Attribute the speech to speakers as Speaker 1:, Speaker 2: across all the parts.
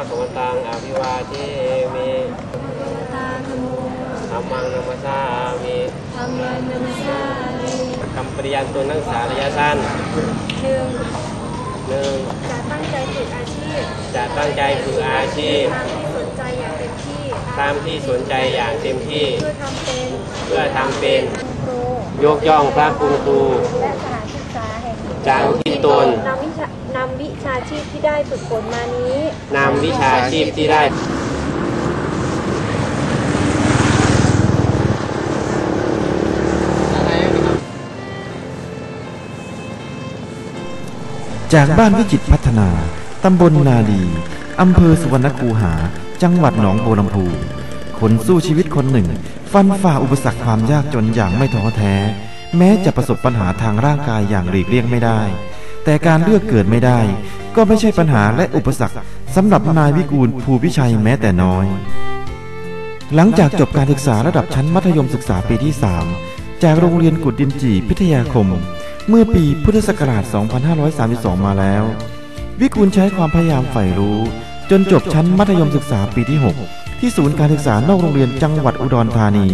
Speaker 1: ะคะวันตังอภิวาเทมิ
Speaker 2: ตาธโม
Speaker 1: ธัมมังนัมมสสามิ
Speaker 2: ธรรมานัมสามิ
Speaker 1: คำปริยันตุนังสาระยะสั้น
Speaker 2: หนึ่ง
Speaker 1: หนึ่ง
Speaker 2: จะตั้งใจฝึกอาชีพ
Speaker 1: จะตั้งใจฝึกอาชีพ
Speaker 2: ตามที่สนใจอย่างเต็มที่
Speaker 1: ตามที่สนใจอย่างเต็มที่
Speaker 2: เพื่อทำเป็น
Speaker 1: เพื่อทำเป็น
Speaker 2: ครู
Speaker 1: ยกย่องพระคุณครู
Speaker 2: และสถานศึกษาแห่ง
Speaker 1: จากที่ตน
Speaker 2: นำวิชานำ วิชาชีพที่ได้ฝึกฝนมานี้
Speaker 1: นำวิชาชีพที่ได้
Speaker 3: จากบ้านวิจิตรพัฒนา ตำบลนาดี อำเภอสุวรรณคูหา จังหวัดหนองบัวลำพูคนสู้ชีวิตคนหนึ่ง ฟันฝ่าอุปสรรคความยากจนอย่างไม่ท้อแท้ แม้จะประสบปัญหาทางร่างกายอย่างหลีกเลี่ยงไม่ได้ แต่การเลือกเกิดไม่ได้ ก็ไม่ใช่ปัญหาและอุปสรรคสำหรับนายวิกูลภูพิชัยแม้แต่น้อย หลังจากจบการศึกษาระดับชั้นมัธยมศึกษาปีที่ 3 จากโรงเรียนกุดดินจีพิทยาคม เมื่อปีพุทธศักราช 2532 มาแล้ว วิกูลใช้ความพยายามใฝ่รู้ จนจบชั้นมัธยมศึกษาปีที่ 6 ที่ศูนย์การศึกษานอกโรงเรียนจังหวัดอุดรธานี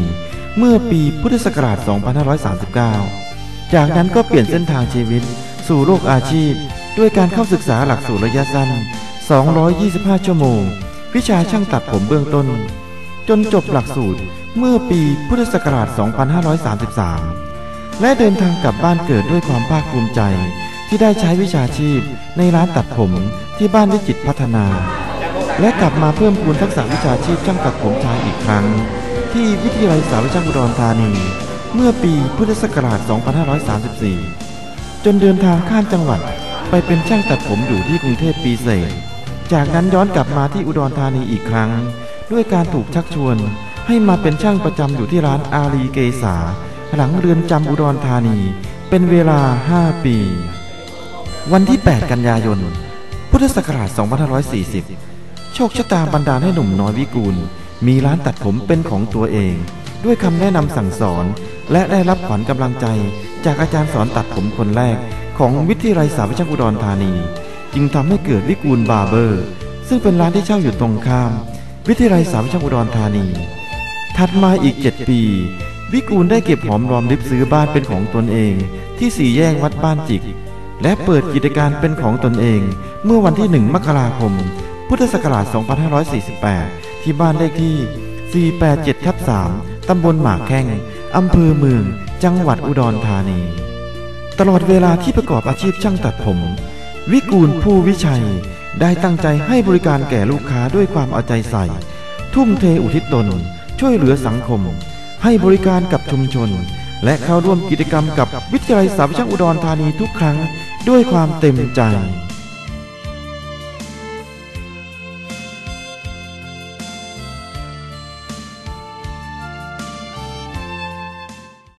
Speaker 3: เมื่อปีพุทธศักราช 2539 จากนั้นก็เปลี่ยนเส้นทางชีวิต สู่โลกอาชีพ ด้วยการเข้าศึกษาหลักสูตรระยะสั้น 225 ชั่วโมง วิชาช่างตัดผมเบื้องต้น จนจบหลักสูตรเมื่อปีพุทธศักราช 2533 และเดินทางกลับบ้านเกิดด้วยความภาคภูมิใจ ที่ได้ใช้วิชาชีพในร้านตัดผมที่บ้านวิจิตพัฒนา และกลับมาเพิ่มพูนทักษะวิชาชีพช่างตัดผมชายอีกครั้ง ที่วิทยาลัยสาวช่างอุดรธานี เมื่อปีพุทธศักราช 2534 จนเดินทางข้ามจังหวัด ไปเป็นช่างตัดผมอยู่ที่กรุงเทพปีเศษ จากนั้นย้อนกลับมาที่อุดรธานีอีกครั้ง ด้วยการถูกชักชวน ให้มาเป็นช่างประจำอยู่ที่ร้านอารีเกษา หลังเรือนจำอุดรธานี เป็นเวลา 5 ปี วันที่ 8 กันยายน พุทธศักราช 2540 โชคชะตาบันดาลให้หนุ่มน้อยวิกูล มีร้านตัดผมเป็นของตัวเอง ด้วยคำแนะนำสั่งสอน และได้รับขวัญกำลังใจ จากอาจารย์สอนตัดผมคนแรกของวิทยาลัยสาวช่างอุดรธานี จึงทำให้เกิดวิกูลบาร์เบอร์ ซึ่งเป็นร้านที่เช่าอยู่ตรงข้าม วิทยาลัยสาวช่างอุดรธานี ถัดมาอีก 7 ปี วิกูลได้เก็บหอมรอมริบซื้อบ้านเป็นของตนเอง ที่สี่แยกวัดบ้านจิก และเปิดกิจการเป็นของตนเอง เมื่อวันที่ 1 มกราคม พุทธศักราช 2548 ที่บ้านเลขที่ 487ทับ3ตำบลหมากแข้งอำเภอเมือง จังหวัดอุดรธานี ตลอดเวลาที่ประกอบอาชีพช่างตัดผม วิกูลผู้วิชัยได้ตั้งใจให้บริการแก่ลูกค้าด้วยความเอาใจใส่ ทุ่มเทอุทิศตน ช่วยเหลือสังคม ให้บริการกับชุมชน และเข้าร่วมกิจกรรมกับวิทยาลัยสาวช่างอุดรธานีทุกครั้ง ด้วยความเต็มใจ